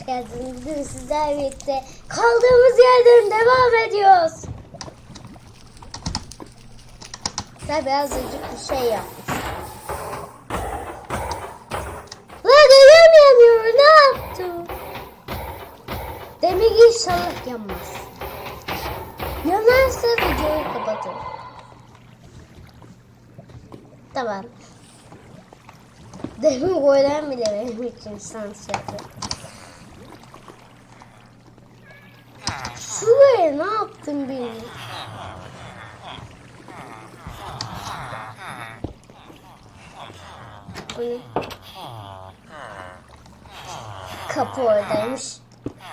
hoş geldiniz. Bugün sizlerle birlikte kaldığımız yerden devam ediyoruz. Ben birazcık bir şey yapmıştım. Lan yanıyor. Ne yaptım? Demek inşallah yanmaz. Yanarsa videoyu kapatırım. Tamam. Demin golden bile benim için şans yaptı. Şuraya ne yaptın benim? Bu ne? Kapı oradaymış.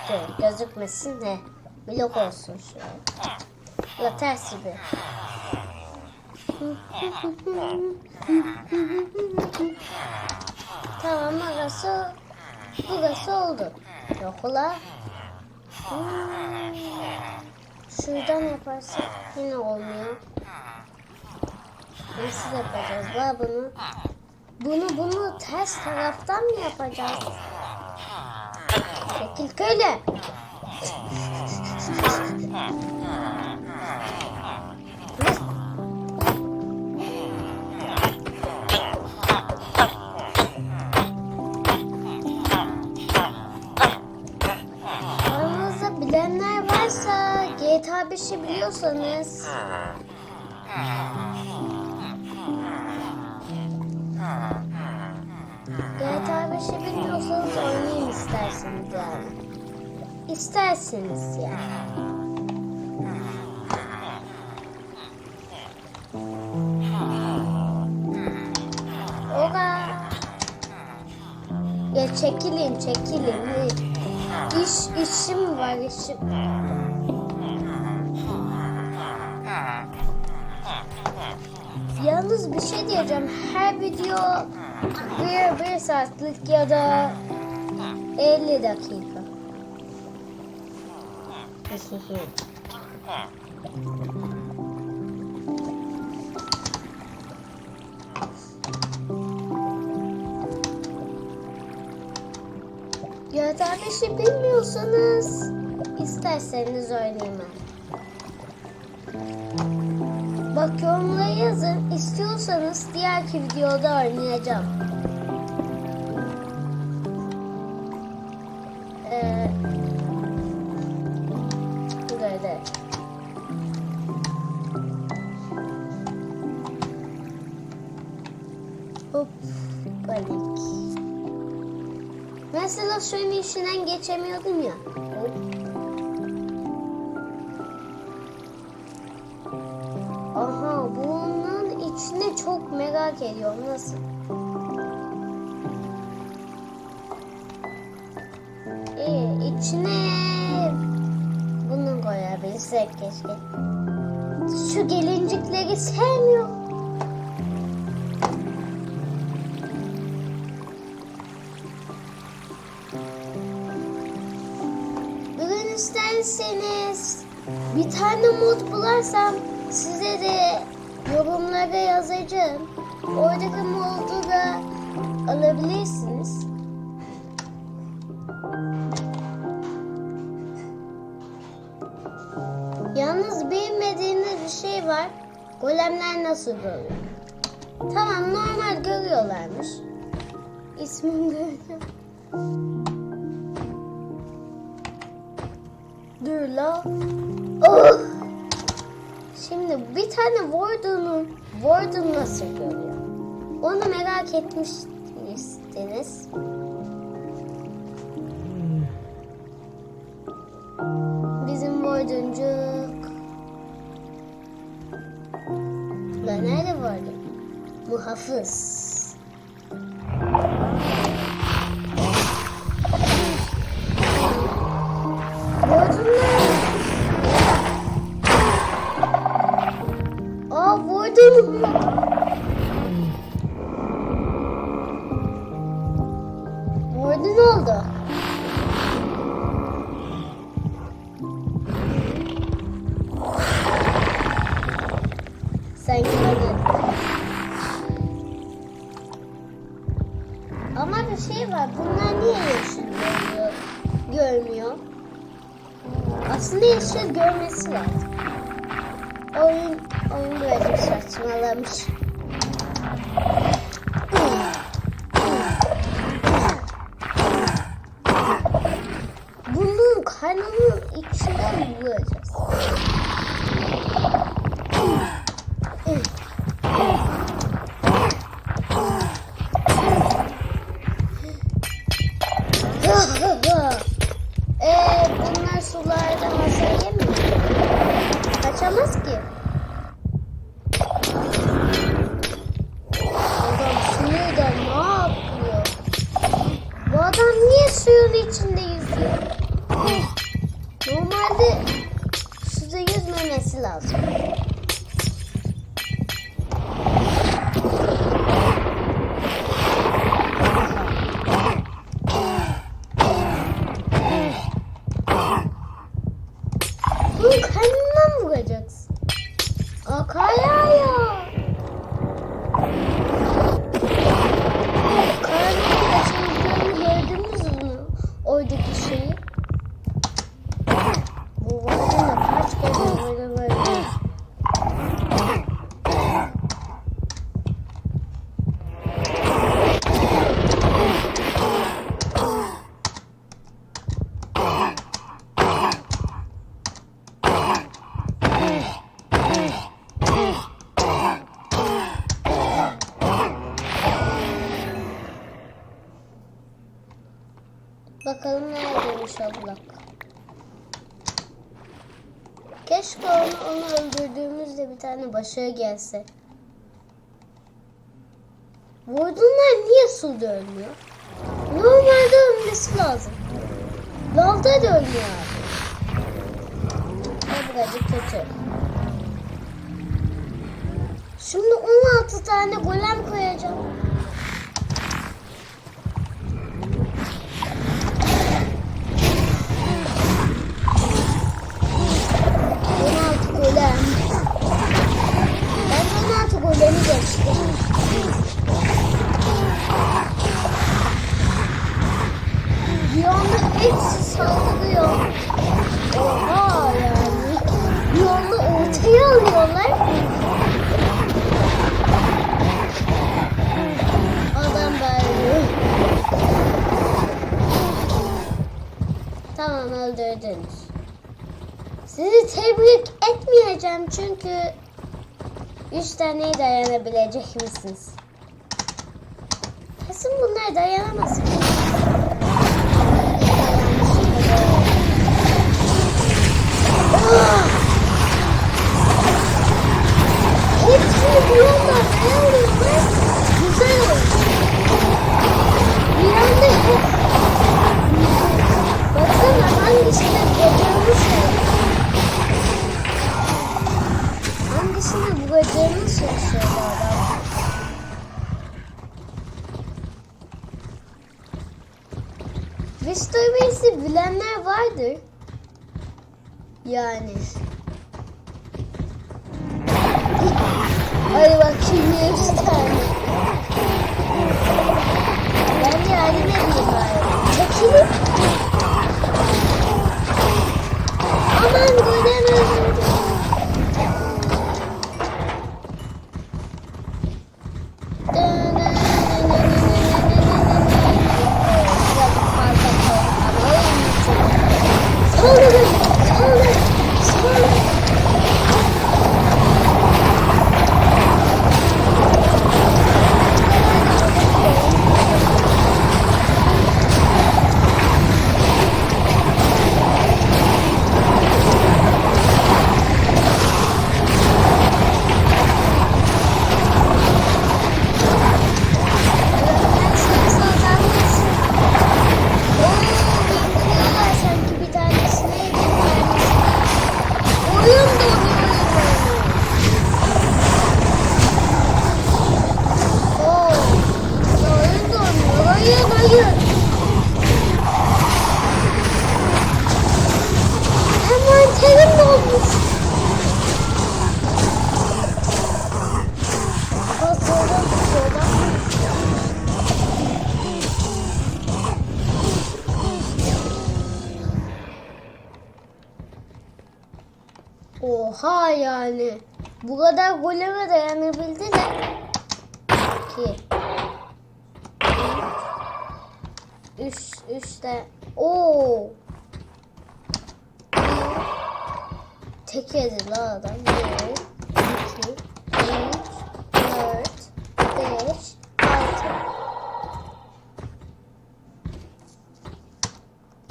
Dur, gözükmesin de blok olsun şuraya. Ya ters gibi. Tamam burası burası oldu. Yok ula. Şuradan yaparsak yine olmuyor. Nasıl yapacağız la bunu? Bunu bunu ters taraftan mı yapacağız? Çekil köyle. İsterseniz yani. Oga. Ya çekilin çekilin. İş işim var işim. Yalnız bir şey diyeceğim. Her video bir, bir saatlik ya da 50 dakika. Ya da bir şey bilmiyorsanız isterseniz oynayayım. Bak yorumlara yazın. İstiyorsanız diğerki videoda oynayacağım. Ee, Mesela suyun içinden geçemiyordum ya. Aha bunun içine çok merak ediyorum nasıl? İyi içine bunu koyabilirsek keşke. Şu gelincikleri sevmiyor. İsterseniz bir tane mod bularsam size de yorumlara yazacağım. Oradaki modu da alabilirsiniz. Yalnız bilmediğiniz bir şey var. Golemler nasıl görüyor? Tamam normal görüyorlarmış. İsmim görüyor. La. Oh! Şimdi bir tane Warden'ın Warden nasıl görüyor? Onu merak etmiştiniz. Bizim Warden'cuk. Ben nerede Warden? Muhafız. Warden'lar. var. Bunlar niye yeşil görmüyor? görmüyor? Aslında yeşil görmesi lazım. Oyun, oyun böyle saçmalamış. Keşke onu, onu öldürdüğümüzde bir tane başarı gelse. Vurdunlar niye suda ölmüyor? Normalde ölmesi lazım. Lavda da ölmüyor abi. O birazcık kötü. Şimdi 16 tane golem koyacağım. Hepsi saldırıyor. Oha yani. Anda ortaya. Adam bağırıyor. Tamam öldürdünüz. Sizi tebrik etmeyeceğim çünkü üç taneye dayanabilecek misiniz? Kesin bunlar dayanamaz. Hepsini bir anda dayanıyorlar. Güzel oldu. Yani. Üç de. Oo. Tek yedi la adam. İki, üç, dört, beş, altı.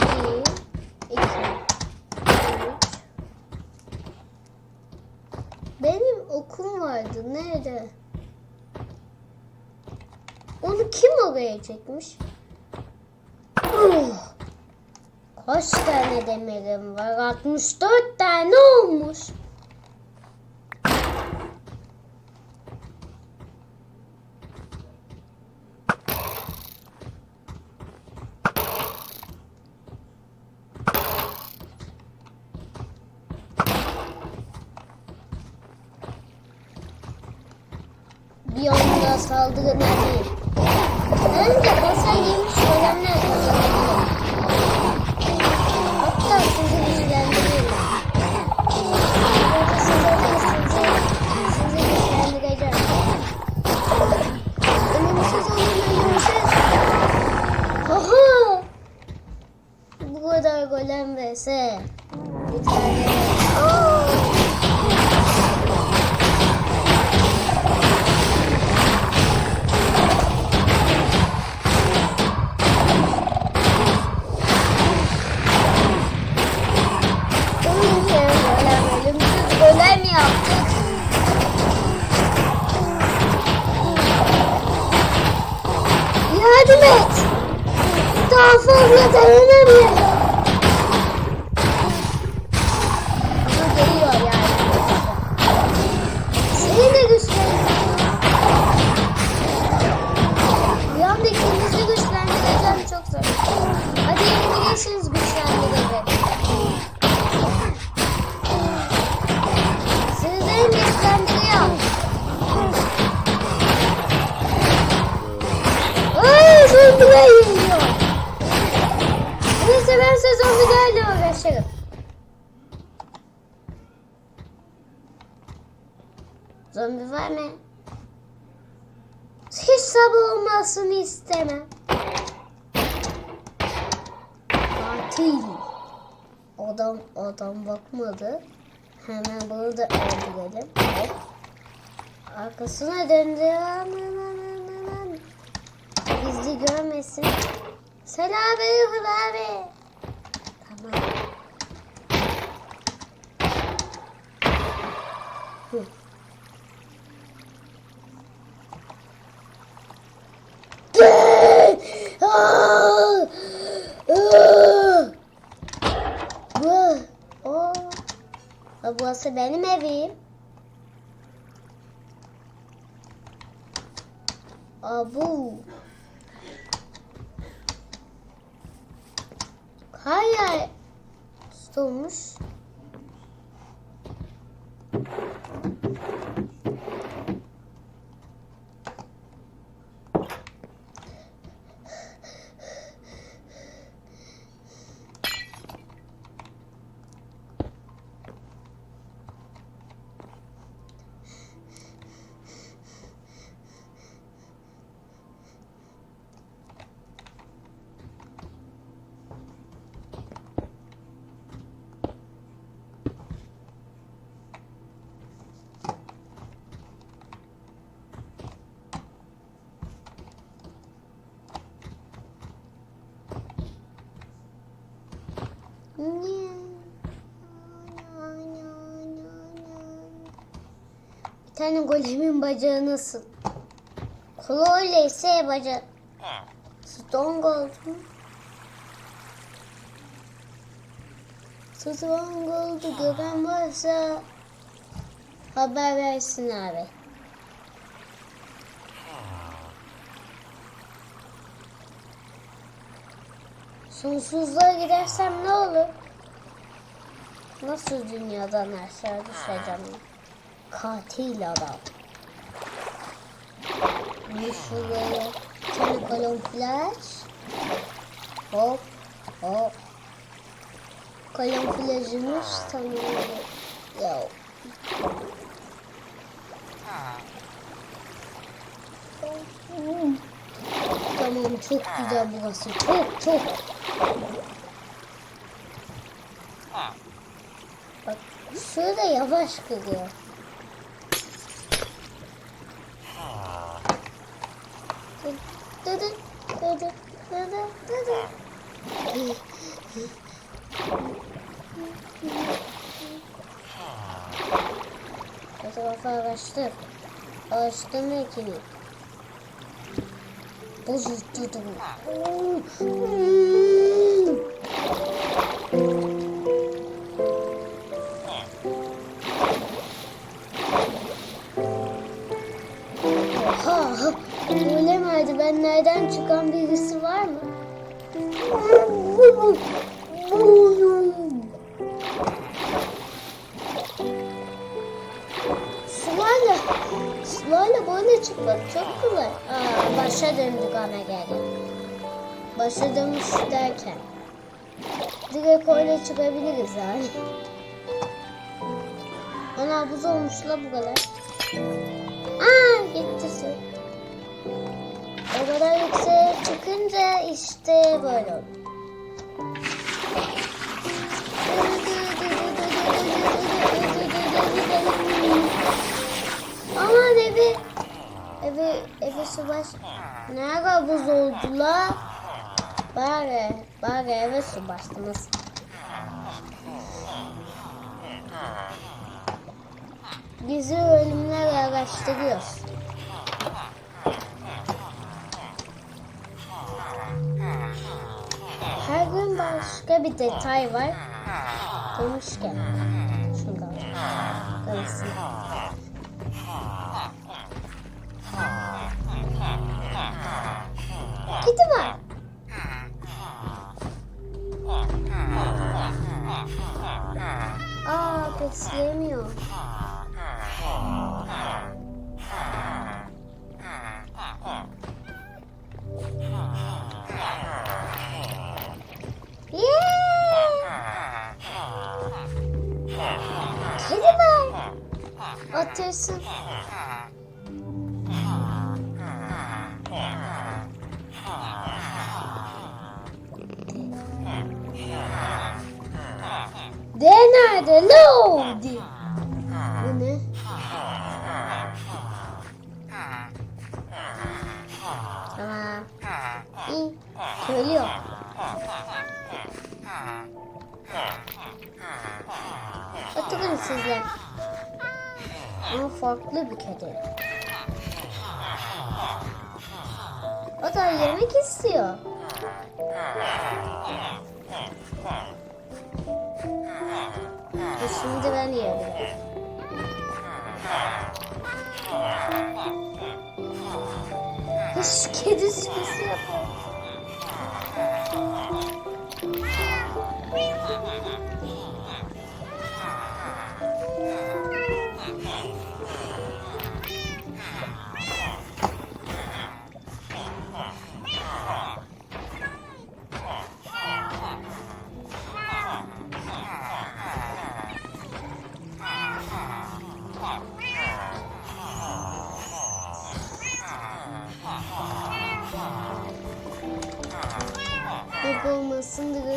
Bir, iki, üç. Benim okum vardı. Nerede? Onu kim oraya çekmiş? Kaç tane demirim var? 64 tane olmuş. Bir anda saldırı ne değil. Bence basar vs. Bir tane. Aa! Var? Hiç sabah olmasını istemem. Katil. Adam adam bakmadı. Hemen bunu da öldürelim. Hop. Arkasına döndü. Bizi görmesin. Selamünaleyküm abi. Tamam. Hı. Aa! Aa! Bu. O. Burası benim evim. Abu. Hayır. Tutulmuş. Bir tane golemin bacağı nasıl? Kolu öyleyse bacağı. Stronghold mu? Stronghold'u gören varsa haber versin abi. Sonsuzluğa gidersem ne olur? Nasıl dünyadan aşağı düşeceğim? Katil adam. Bir şuraya tane balon flash. Hop hop. Kalem plajımız tanıyorum. Ya. Tamam çok güzel burası. Çok çok. Bak şurada yavaş kırıyor. Dı dı dı. O tarafa araştır. Araştırma ekini. Bozuldu. Merdivenlerden çıkan birisi var mı? Sularla, sularla böyle çıkmak çok kolay. Aa, başa döndük ana geldi. Başa dönmüş derken. Direkt öyle çıkabiliriz yani. Ana buz olmuş la bu kadar. Aa gitti su. O kadar yükseğe çıkınca işte böyle oldu. Aman evi evi evi su baş. Nerede buz oldu la? Bari bari eve su bastı nasıl? Bizi ölümler araştırıyoruz. Başka bir detay var. Demişken. Şuradan. Karısı. Kedi var. Aa besleyemiyor. Atırsın. De nerede? Lodi. Farklı bir kedi. O da yemek istiyor. E Şimdi ben yiyebilirim. Hiç kedi sesi yapıyor.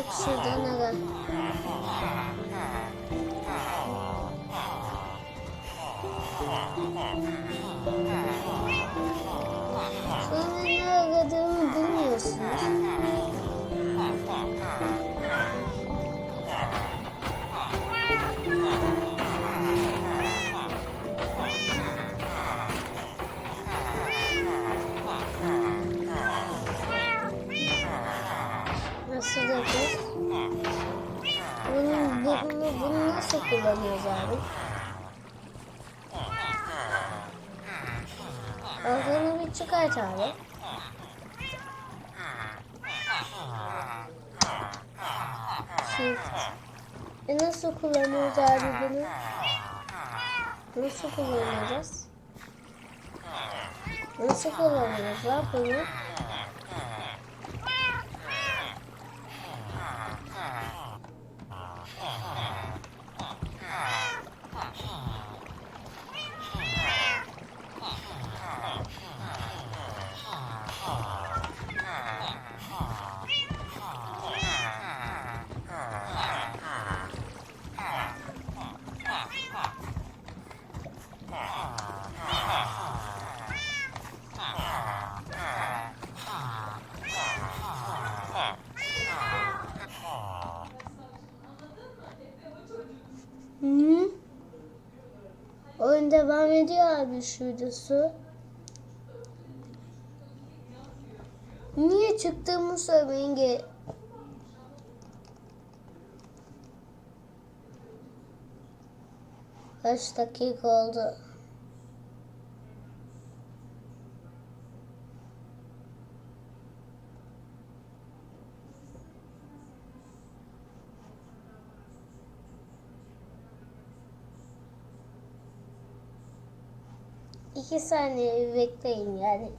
Olmasın direkt şuradan ara. Sonra ne aradığımı bilmiyorsunuz. Nasıl Bunu, bunu nasıl kullanıyoruz abi? Ağzını bir çıkart abi. Shift. E nasıl kullanıyoruz abi bunu? Nasıl kullanacağız? Nasıl kullanıyoruz lan bunu? Devam ediyor abi şurada su. Niye çıktığımı söyleyin ki. Kaç dakika oldu? İki saniye bekleyin yani.